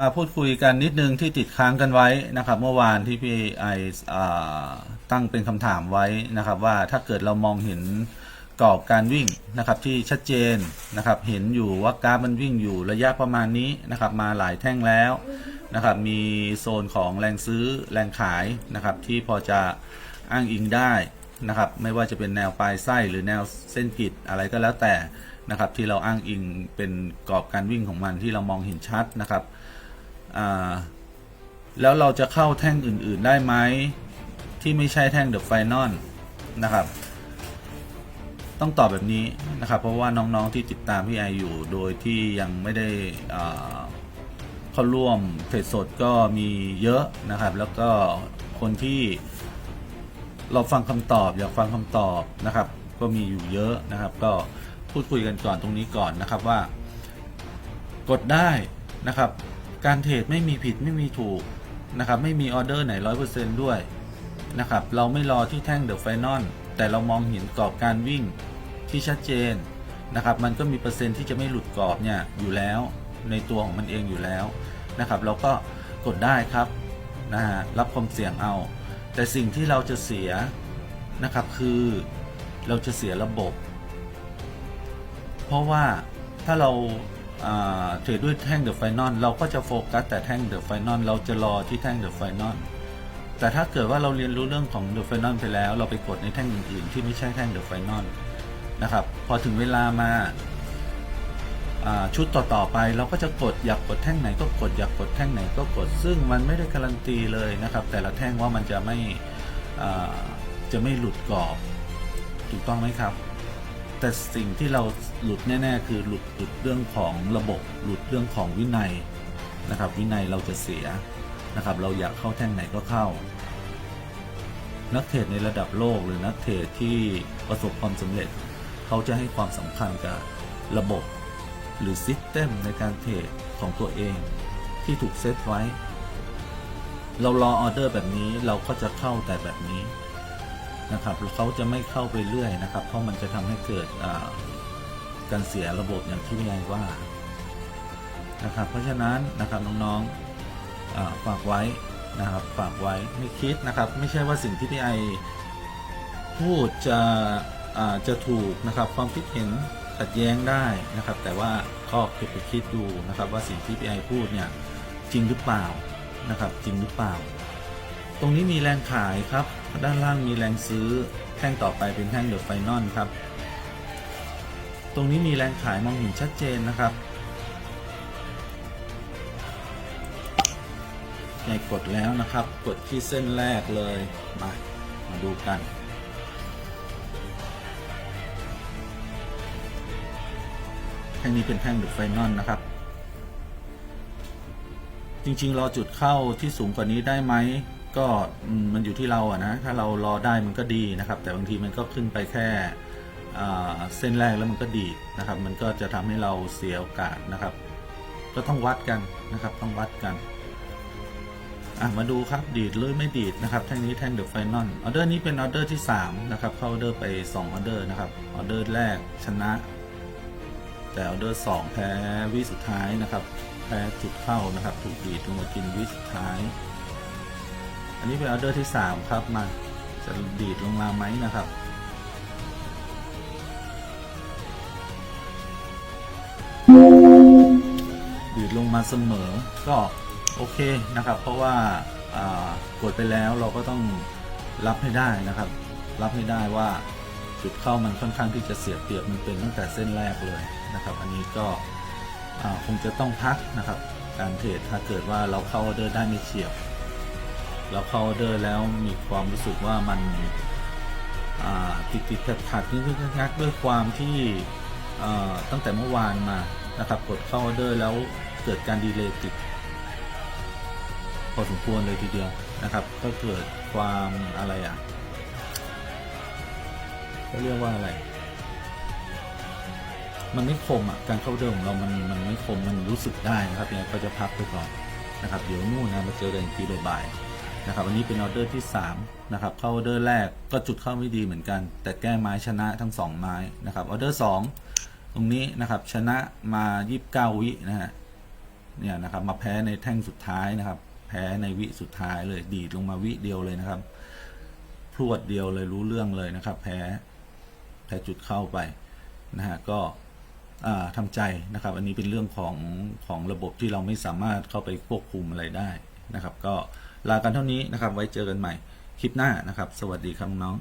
มาพูดคุยกันนิดนึงที่ติดค้างกันไว้นะครับ เมื่อวานที่พี่ไอตั้งเป็นคำถามไว้นะครับ ว่าถ้าเกิดเรามองเห็นกรอบการวิ่งนะครับที่ชัดเจนนะครับ เห็นอยู่ว่ากราฟมันวิ่งอยู่ระยะประมาณนี้นะครับ มาหลายแท่งแล้วนะครับ มีโซนของแรงซื้อแรงขายนะครับ ที่พอจะอ้างอิงได้นะครับ ไม่ว่าจะเป็นแนวปลายไส้หรือแนวเส้นกิดอะไรก็แล้วแต่นะครับ ที่เราอ้างอิงเป็นกรอบการวิ่งของมันที่เรามองเห็นชัดนะครับ แล้วเราจะเข้าแท่งอื่น ๆ ได้ไหมที่ไม่ใช่แท่งเดอะไฟนอลนะครับ ต้องตอบแบบนี้นะครับ เพราะว่าน้องๆที่ติดตามพี่ไออยู่โดยที่ยังไม่ได้เข้าร่วมเทรดสดก็มีเยอะนะครับ แล้วก็คนที่เราฟังคำตอบอยากฟังคำตอบนะครับ ก็มีอยู่เยอะนะครับ ก็พูดคุยกันก่อนตรงนี้ก่อนนะครับว่ากดได้นะครับ การเทรดไม่มีผิดไม่มีถูกนะครับไม่มีออเดอร์ไหนร้อยเปอร์เซนด้วยนะครับเราไม่รอที่แท่งเดอะไฟนอลแต่เรามองเห็นกรอบการวิ่งที่ชัดเจนนะครับมันก็มีเปอร์เซ็นต์ที่จะไม่หลุดกรอบเนี่ยอยู่แล้วในตัวของมันเองอยู่แล้วนะครับเราก็กดได้ครับนะฮะรับความเสี่ยงเอา แต่สิ่งที่เราจะเสียนะครับคือเราจะเสียระบบ เพราะว่าถ้าเรา เทรดด้วยแท่งเดอะไฟนอลเราก็จะโฟกัสแต่แท่งเดอะไฟนอลเราจะรอที่แท่งเดอะไฟนอลแต่ถ้าเกิดว่าเราเรียนรู้เรื่องของเดอะไฟนอลไปแล้ว เราไปกดในแท่งอื่นๆที่ไม่ใช่แท่งเดอะไฟนอลนะครับพอถึงเวลามาชุดต่อๆไปเราก็จะกดอยากกดแท่งไหนก็กดอยากกดแท่งไหนก็กด ซึ่งมันไม่ได้การันตีเลยนะครับ แต่ละแท่งว่ามันจะไม่จะไม่หลุดกรอบ ถูกต้องไหมครับ แต่สิ่งที่เราหลุดแน่ ๆ คือหลุดหลุดเรื่องของระบบ หลุดเรื่องของวินัยนะครับ วินัยเราจะเสียนะครับ เราอยากเข้าแท่งไหนก็เข้า นักเทรดในระดับโลกหรือนักเทรดที่ประสบความสำเร็จ เขาจะให้ความสำคัญกับระบบหรือซิสเต็มในการเทรดของตัวเองที่ถูกเซตไว้ เรารอออเดอร์แบบนี้เราก็จะเข้าแต่แบบนี้ นะครับเขาจะไม่เข้าไปเรื่อยนะครับ เพราะมันจะทำให้เกิดการเสียระบบอย่างที่พี่ไอว่านะครับเพราะฉะนั้นนะครับน้องๆฝากไว้นะครับฝากไว้ไม่คิดนะครับ ไม่ใช่ว่าสิ่งที่พี่ไอพูดจะจะถูกนะครับความคิดเห็นขัดแย้งได้นะครับ แต่ว่าก็เก็บไปคิดดูนะครับ ว่าสิ่งที่พี่ไอพูดเนี่ยจริงหรือเปล่านะครับ จริงหรือเปล่า ตรงนี้มีแรงขายครับ ด้านล่างมีแรงซื้อแท่งต่อไปเป็นแท่งเดอะไฟนอลครับ ตรงนี้มีแรงขายมองเห็นชัดเจนนะครับให้กดแล้วนะครับ กดที่เส้นแรกเลยมามาดูกัน แท่งนี้เป็นแท่งเดอะไฟนอลนะครับ จริงๆ รอจุดเข้าที่สูงกว่านี้ได้ไหม ก็มันอยู่ที่เราอะนะถ้าเรารอได้มันก็ดีนะครับ แต่บางทีมันก็ขึ้นไปแค่เส้นแรกแล้วมันก็ดีนะครับ มันก็จะทำให้เราเสียโอกาสนะครับ ก็ต้องวัดกันนะครับ ต้องวัดกันอะมาดูครับดีดหรือไม่ดีดนะครับแท่งนี้แท่งเดอะไฟนอลออเดอร์นี้เป็นออเดอร์ที่3นะครับเข้าออเดอร์ไป2ออเดอร์นะครับออเดอร์แรกชนะ แต่ออเดอร์สองแพ้วิสุดท้ายนะครับแพ้จุดเข้านะครับ ถูกดีดลงมากินวิสุดท้าย อันนี้เป็นออเดอร์ที่ 3 ครับมาจะดีดลงมาไหมนะครับ ดีดลงมาเสมอก็โอเคนะครับ เพราะว่ากดไปแล้วเราก็ต้องรับให้ได้นะครับ รับให้ได้ว่าจุดเข้ามันค่อนข้างที่จะเสียเปรียบมันเป็นตั้งแต่เส้นแรกเลยนะครับ อันนี้ก็คงจะต้องพักนะครับ การเทรดถ้าเกิดว่าเราเข้าออเดอร์ได้ไม่เฉียบ เราเข้าออเดอร์แล้วมีความรู้สึกว่ามันติดติดขัดขัดนิดนักด้วยความที่ตั้งแต่เมื่อวานมานะครับกดเข้าออเดอร์แล้วเกิดการดีเลย์ติดพอสมควรเลยทีเดียวนะครับ ก็เกิดความอะไรอะเขาเรียกว่าอะไร มันไม่คมอะการเข้าเดิมของเรามันมันไม่คมมันรู้สึกได้นะครับยังไงก็จะพักไปก่อนนะครับ เดี๋ยวนู่นนะมาเจอกันอีกทีบ่าย นะครับอันนี้เป็นออเดอร์ที่3นะครับเข้าออเดอร์แรกก็จุดเข้าไม่ดีเหมือนกัน แต่แก้ไม้ชนะทั้ง 2 ไม้นะครับออเดอร์2ตรงนี้นะครับชนะมา 29 วินะฮะเนี่ยนะครับมาแพ้ในแท่งสุดท้ายนะครับ แพ้ในวิสุดท้ายเลยดีดลงมาวิเดียวเลยนะครับพรวดเดียวเลยรู้เรื่องเลยนะครับ แพ้แพ้จุดเข้าไปนะฮะก็อ่าทำใจนะครับ อันนี้เป็นเรื่องของของระบบที่เราไม่สามารถเข้าไปควบคุมอะไรได้นะครับ ก็ ลากันเท่านี้นะครับ ไว้เจอกันใหม่คลิปหน้านะครับ สวัสดีครับน้อง